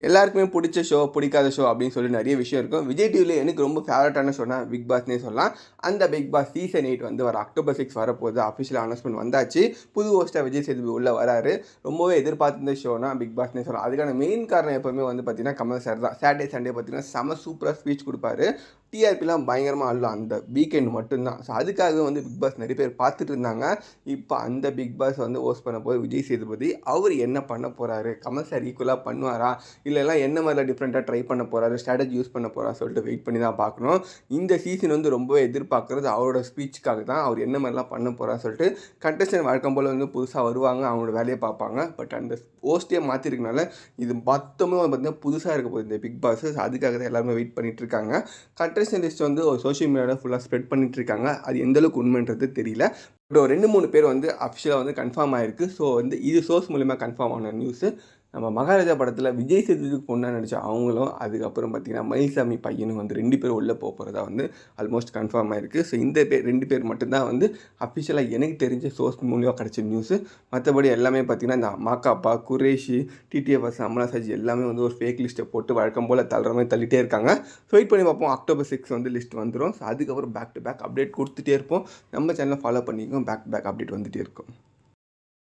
எல்லாருக்குமே பிடிச்ச ஷோ, பிடிக்காத ஷோ அப்படின்னு சொல்லி நிறைய விஷயம் இருக்கும். விஜய் டிவியில் எனக்கு ரொம்ப ஃபேவரட்டான ஷோனா பிக் பாஸ்னே சொல்லலாம். அந்த பிக் பாஸ் சீசன் எயிட் வந்து வர அக்டோபர் சிக்ஸ் வரப்போகுது. அஃபிஷியல் அனௌன்ஸ்மெண்ட் வந்தாச்சு. புது ஹோஸ்ட்டா விஜய் சேதுபதி உள்ளே வராரு. ரொம்பவே எதிர்பார்த்திருந்த ஷோனா பிக் பாஸ்னே சொல்லலாம். அதுக்கான மெயின் காரணம் எப்போவுமே வந்து பார்த்தீங்கன்னா, கமல் சார் தான். சாட்டர்டே, சண்டே பார்த்தீங்கன்னா செம சூப்பராக ஸ்பீச் கொடுப்பாரு டிஆர்பிலாம் பயங்கரமாக அள்ளும். அந்த வீக்கெண்ட் மட்டும்தான் ஸோ அதுக்காகவே வந்து பிக் பாஸ் நிறைய பேர் பார்த்துட்டு இருந்தாங்க. இப்போ அந்த பிக் பாஸ் வந்து ஹோஸ்ட் பண்ண போது விஜய் சேதுபதி. அவர் என்ன பண்ண போகிறாரு கமல் சார் ஈக்குவலாக பண்ணுவாரா? இல்லைலாம் என்ன மாதிரிலாம் டிஃப்ரெண்ட்டாக ட்ரை பண்ண போகிறாரு ஸ்ட்ராட்டஜி யூஸ் பண்ண போறாரா? சொல்லிட்டு வெயிட் பண்ணி தான் பார்க்கணும். இந்த சீசன் வந்து ரொம்பவே எதிர்பார்க்குறது அவரோட ஸ்பீச்சுக்காக தான். அவர் என்ன மாதிரிலாம் பண்ண போகிறா சொல்லிட்டு கண்டஸ்டன் வழக்கம் போல் வந்து புதுசாக வருவாங்க. அவங்களோட வேலையை பார்ப்பாங்க. பட் அந்த ஹோஸ்ட்டே மாற்றிருக்கனால இது மொத்தமும் பார்த்தீங்கன்னா புதுசாக இருக்க போகுது இந்த பிக் பாஸ். அதுக்காக தான் எல்லாருமே வெயிட் பண்ணிகிட்டு இருக்காங்க. கண்டஸ்டன்ட் வந்து ஒரு சோஷியல் மீடியாவில் ஃபுல்லாக ஸ்ப்ரெட் பண்ணிட்டு இருக்காங்க. அது எந்தளவுக்கு உண்மைன்றது தெரியல. பட் ஒரு 2, 3 பேர் வந்து அஃபிஷியலாக வந்து கன்ஃபார்ம் ஆயிருக்கு. ஸோ வந்து இது சோர்ஸ் மூலிமா கன்ஃபார்ம் ஆன நியூஸு. நம்ம மகாராஜா படத்தில் விஜய் சேதுக்கு பொண்ணாக நடித்த அவங்களும், அதுக்கப்புறம் பார்த்திங்கன்னா மயில்சாமி பையனும் வந்து ரெண்டு பேரும் போக போகிறதா வந்து ஆல்மோஸ்ட் கன்ஃபார்ம் ஆயிருக்கு. ஸோ இந்த பேர் ரெண்டு பேர் மட்டும்தான் வந்து அஃபிஷியலாக எனக்கு தெரிஞ்ச சோர்ஸ் மூலியமாக கிடச்ச நியூஸு. மற்றபடி எல்லாமே பார்த்தீங்கன்னா, இந்த மாக்காப்பா குரேஷி, டிடிஎஃப்எஸ், அமலா சஜ் எல்லாமே வந்து ஒரு ஃபேக் லிஸ்ட்டை போட்டு வழக்கம் போல் தள்ளுற மாதிரி தள்ளிட்டே இருக்காங்க. ஸோ வெயிட் பண்ணி பார்ப்போம். அக்டோபர் சிக்ஸ் வந்து லிஸ்ட் வந்துடும் ஸோ அதுக்கப்புறம் பேக் டு பேக் அப்டேட் கொடுத்துட்டே இருப்போம். நம்ம சேனலை ஃபாலோ பண்ணிக்கோ பேக் டு பேக் அப்டேட் வந்துகிட்டே இருக்கும்.